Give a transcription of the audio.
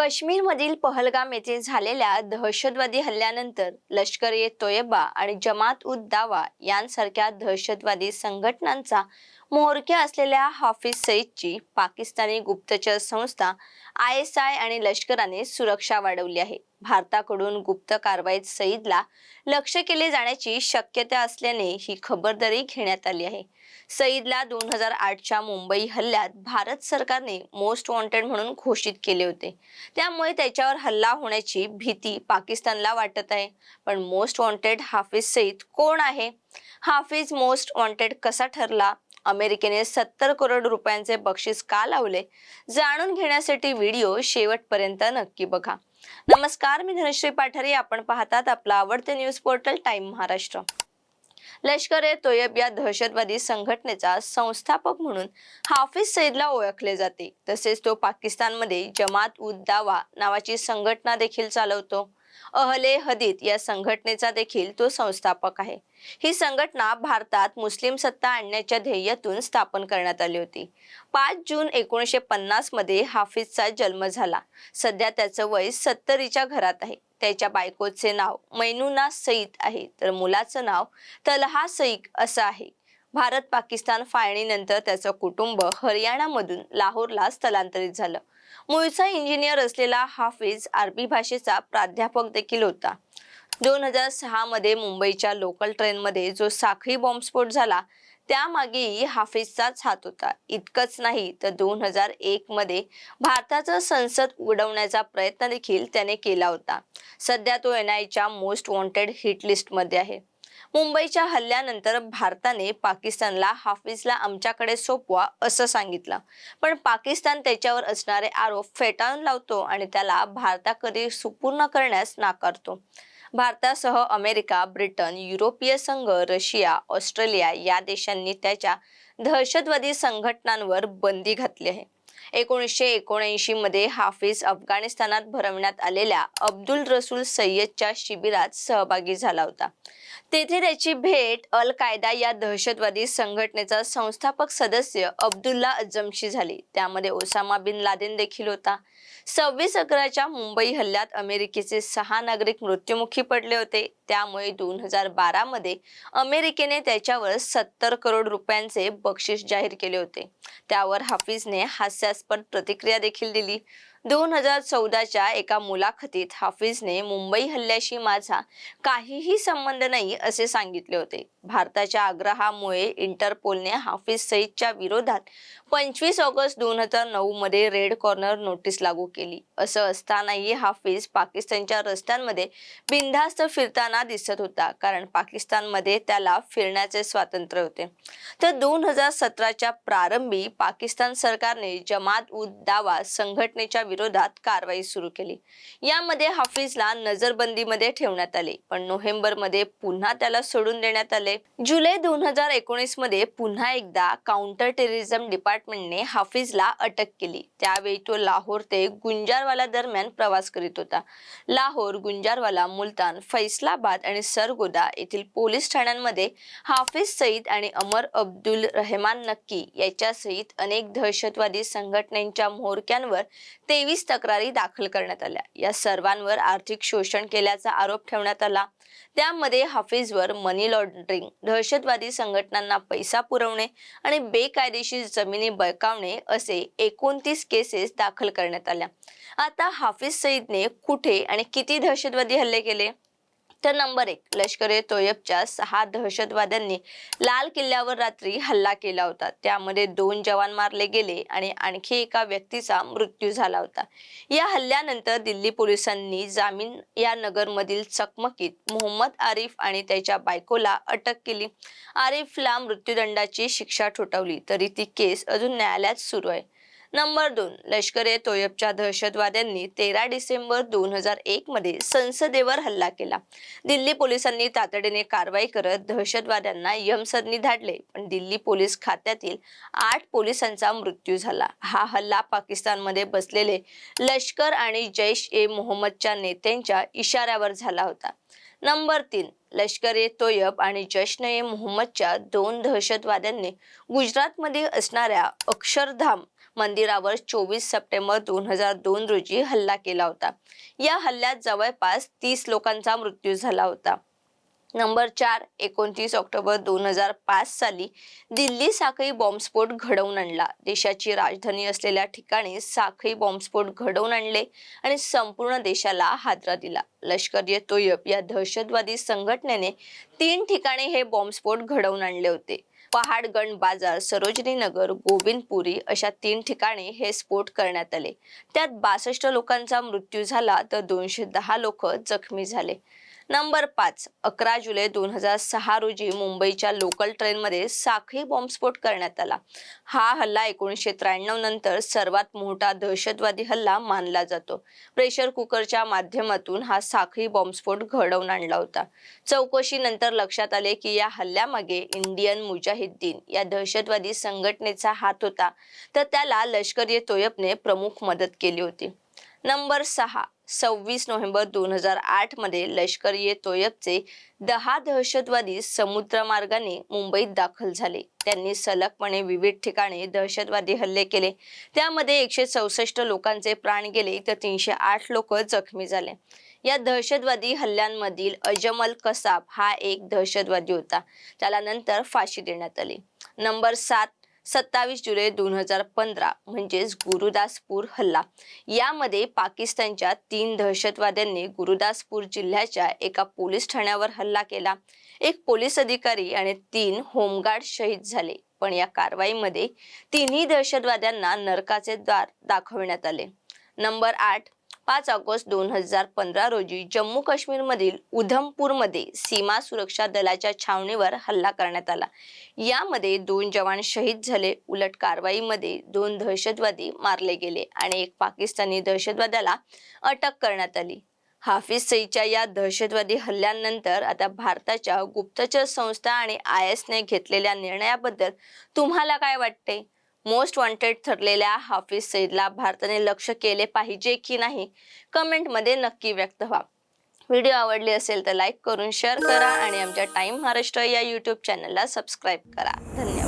काश्मीरमधील पहलगाम येथे झालेल्या दहशतवादी हल्ल्यानंतर लष्कर ए तोयबा आणि जमात उद दावा यांसारख्या दहशतवादी संघटनांचा म्होरक्या असलेल्या हाफिज सईदची पाकिस्तानी गुप्तचर संस्था आय एस आय आणि लष्कराने सुरक्षा वाढवली आहे. भारताकडून गुप्त कारवाईत सईदला लक्ष केले जाण्याची शक्यता असल्याने ही खबरदारी घेण्यात आली आहे. सईदला दोन हजार आठच्या मुंबई हल्ल्यात भारत सरकारने मोस्ट वॉन्टेड म्हणून घोषित केले होते. त्यामुळे त्याच्यावर हल्ला होण्याची भीती पाकिस्तानला वाटत आहे. पण मोस्ट वॉन्टेड हाफिज सईद कोण आहे? हाफिज मोस्ट वॉन्टेड कसा ठरला? अमेरिकेने सत्तर करोड रुपयांचे बक्षीस का लावले? जाणून घेण्यासाठी व्हिडिओ शेवटपर्यंत नक्की बघा. नमस्कार मी धनश्री पाठारी. आपण पाहतात आपला आवडते न्यूज पोर्टल टाइम महाराष्ट्र. लष्कर ए तोयब या दहशतवादी संघटनेचा संस्थापक म्हणून हाफिज सईदला ओळखले जाते. तसेच तो पाकिस्तानमध्ये जमात उद दावा नावाची संघटना देखील चालवतो. अहले हदीत या संघटनेचा देखील तो संस्थापक आहे. ही संघटना भारतात मुस्लिम सत्ता आणण्याच्या ध्येयातून स्थापन करण्यात आली होती. पाच जून एकोणीसशे पन्नासमध्ये हाफिजचा जन्म झाला. सध्या त्याचं वय सत्तरीच्या घरात आहे. त्याच्या बायकोचे नाव मैनुना सईद आहे. तर मुलाचं नाव तलहा सईक असं आहे. भारत पाकिस्तान फाळणीनंतर त्याचं कुटुंब हरियाणामधून लाहोरला स्थलांतरित झालं. मूळचा इंजिनियर असलेला हाफिज अरबी भाषेचा प्राध्यापक देखील होता. दोन हजारमध्ये मुंबईच्या लोकल ट्रेनमध्ये जो साखळी बॉम्बस्फोट झाला त्यामागेही हाफिजचाच हात होता. इतकंच नाही तर दोन हजार एक मध्ये भारताचं संसद उडवण्याचा प्रयत्न देखील त्याने केला होता. सध्या तो एनआयच्या मोस्ट वॉन्टेड हिट लिस्टमध्ये आहे. मुंबईच्या हल्ल्यानंतर भारताने पाकिस्तानला हाफिजला आमच्याकडे सोपवा असं सांगितलं. पण पाकिस्तान त्याच्यावर असणारे आरोप फेटाळून लावतो आणि त्याला भारताकडे सुपूर्ण करण्यास नाकारतो. भारतासह अमेरिका ब्रिटन युरोपीय संघ रशिया ऑस्ट्रेलिया या देशांनी त्याच्या दहशतवादी संघटनांवर बंदी घातली आहे. एकोणीसशे एकोणऐंशी मध्ये हाफिज अफगाणिस्तानात भरवण्यात आलेल्या अब्दुल रसूल सय्यदच्या शिबिरात सहभागी झाला होता. तेथे त्याची भेट अल कायदा या दहशतवादी संघटनेचा संस्थापक सदस्य अब्दुल्ला अजमशी झाली. त्यामध्ये ओसामा बिन लादेन देखील होता. सव्वीस अकराच्या मुंबई हल्ल्यात अमेरिकेचे सहा नागरिक मृत्युमुखी पडले होते. त्यामुळे दोन हजार बारा मध्ये अमेरिकेने त्याच्यावर सत्तर करोड रुपयांचे बक्षीस जाहीर केले होते. त्यावर हाफिजने हास्यास्पद प्रतिक्रिया देखील दिली. दोन हजार चौदाच्या एका मुलाखतीत हाफिजने मुंबई हल्ल्याशी माझा काहीही संबंध नाही असे सांगितले होते. भारताच्या आग्रहामुळे इंटरपोलने हाफिज सईदच्या विरोधात पंचवीस ऑगस्ट दोन हजार नऊ मध्ये रेड कॉर्नर नोटीस लागू केली. असं असतानाही हाफिज पाकिस्तानच्या रस्त्यांमध्ये बिनधास्त फिरताना दिसत होता कारण पाकिस्तानमध्ये त्याला फिरण्याचे स्वातंत्र्य होते. तर दोन हजार सतराच्या प्रारंभी पाकिस्तान सरकारने जमात उद दावा संघटनेच्या विरोधात कारवाई सुरू केली. यामध्ये हाफिजला नजरबंदीमध्ये ठेवण्यात आले पण नोव्हेंबरमध्ये पुन्हा त्याला सोडून देण्यात आले. जुलै दोन हजार एकोणीसमध्ये पुन्हा एकदा काउंटर टेररिझम डिपार्टमेंटने हाफिजला अटक केली. त्यावेळी तो लाहोर ते गुंजारवाला दरम्यान प्रवास करीत होता. लाहोर गुंजारवाला मुलतान फैसलाबाद आणि सरगोदा येथील पोलीस ठाण्यांमध्ये हाफिज सईद आणि अमर अब्दुल रहमान नक्की याच्यासहित अनेक दहशतवादी संघटनांच्या म्होरक्यांवर तेवीस तक्रारी दाखल करण्यात आल्या. या सर्वांवर आर्थिक शोषण केल्याचा आरोप ठेवण्यात आला. त्यामध्ये हाफिजवर मनी लॉन्ड्रिंग दहशतवादी संघटनांना पैसा पुरवणे आणि बेकायदेशीर जमिनी बळकावणे असे एकोणतीस केसेस दाखल करण्यात आल्या. आता हाफिज सईदने कुठे आणि किती दहशतवादी हल्ले केले? तर नंबर एक लष्कर ए तोयबच्या सहा दहशतवाद्यांनी लाल किल्ल्यावर रात्री हल्ला केला होता. त्यामध्ये दोन जवान मारले गेले आणि आणखी एका व्यक्तीचा मृत्यू झाला होता. या हल्ल्यानंतर दिल्ली पोलिसांनी जामीन या नगरमधील चकमकीत मोहम्मद आरिफ आणि त्याच्या बायकोला अटक केली. आरिफला मृत्यूदंडाची शिक्षा ठोठावली तरी ती केस अजून न्यायालयात सुरू आहे. नंबर दोन लष्कर ए तोयबच्या दहशतवाद्यांनी तेरा डिसेंबर दोन हजार एक मध्ये संसदेवर हल्ला केला. दिल्ली पोलिसांनी तातडीने कारवाई करत दहशतवाद्यांना यमसदनी धाडले पण दिल्ली पोलीस खात्यातील आठ पोलिसांचा मृत्यू झाला. हा हल्ला पाकिस्तानमध्ये बसलेले लष्कर आणि जैश ए मोहम्मदच्या नेत्यांच्या इशाऱ्यावर झाला होता. नंबर तीन लष्कर ए तोयब आणि जश्न ए मोहम्मदच्या दोन दहशतवाद्यांनी गुजरातमध्ये असणाऱ्या अक्षरधाम मंदिरावर चोवीस सप्टेंबर दोन हजार दोन रोजी हल्ला केला होता. या हल्ल्यात जवळपास तीस लोकांचा मृत्यू झाला होता. नंबर चार एकोणतीस ऑक्टोबर दोन हजार पाच साली दिल्ली साखळी बॉम्बस्फोट घडवून आणला. देशाची राजधानी असलेल्या ठिकाणी साखळी बॉम्बस्फोट घडवून आणले आणि संपूर्ण देशाला हादरा दिला. लष्कर ए तोयब या दहशतवादी संघटनेने तीन ठिकाणी हे बॉम्बस्फोट घडवून आणले होते. पहाडगण बाजार सरोजनी नगर गोविंदपुरी अशा तीन ठिकाणी हे स्फोट करण्यात आले. त्यात बासष्ट लोकांचा मृत्यू झाला तर दोनशे दहा लोक जखमी झाले. नंबर पाच अकरा जुलै दोन हजार सहा रोजी मुंबईच्या लोकल ट्रेनमध्ये साखळी बॉम्बस्फोट करण्यात आला. हा हल्ला एकोणीसशे त्र्याण्णव नंतर सर्वात मोठा दहशतवादी हल्ला मानला जातो. प्रेशर कुकरच्या माध्यमातून हा साखळी बॉम्बस्फोट घडवून आणला होता. चौकशीनंतर लक्षात आले की या हल्ल्यामागे इंडियन मुजाहिद्दीन या दहशतवादी संघटनेचा हात होता. तर त्याला लष्कर ए तोयबने प्रमुख मदत केली होती. नंबर सहा सव्वीस नोव्हेंबर दोन हजार आठमध्ये लष्कर ए तोयबचे दहा दहशतवादी समुद्रमार्गाने मुंबईत दाखल झाले. त्यांनी सलगपणे विविध ठिकाणी दहशतवादी हल्ले केले. त्यामध्ये एकशे चौसष्ट लोकांचे प्राण गेले तर तीनशे आठ लोक जखमी झाले. या दहशतवादी हल्ल्यांमधील अजमल कसाब हा एक दहशतवादी होता. त्याला नंतर फाशी देण्यात आली. नंबर सात सत्तावीस जुलै दोन हजार पंधरा म्हणजेच गुरुदासपूर हल्ला. यामध्ये पाकिस्तानच्या तीन दहशतवाद्यांनी गुरुदासपूर जिल्ह्याच्या एका पोलीस ठाण्यावर हल्ला केला. एक पोलीस अधिकारी आणि तीन होमगार्ड शहीद झाले पण या कारवाईमध्ये तिन्ही दहशतवाद्यांना नरकाचे द्वार दाखवण्यात आले. नंबर आठ पाच ऑगस्ट दोन हजार पंधरा रोजी जम्मू काश्मीरमधील उधमपूरमध्ये सीमा सुरक्षा दलाच्या छावणीवर हल्ला करण्यात आला. यामध्ये दोन जवान शहीद झाले. उलट कारवाईमध्ये दोन दहशतवादी मारले गेले आणि एक पाकिस्तानी दहशतवाद्याला अटक करण्यात आली. हाफिज सईच्या या दहशतवादी हल्ल्यानंतर आता भारताच्या गुप्तचर संस्था आणि आय एसने घेतलेल्या निर्णयाबद्दल तुम्हाला काय वाटते? मोस्ट वॉन्टेड ठरलेल्या हाफिज सईदला भारताने लक्ष केले पाहिजे की नाही कमेंटमध्ये नक्की व्यक्त व्हा. व्हिडिओ आवडली असेल तर लाईक करून शेअर करा आणि आमच्या टाईम महाराष्ट्र या यूट्यूब चॅनलला सबस्क्राईब करा. धन्यवाद.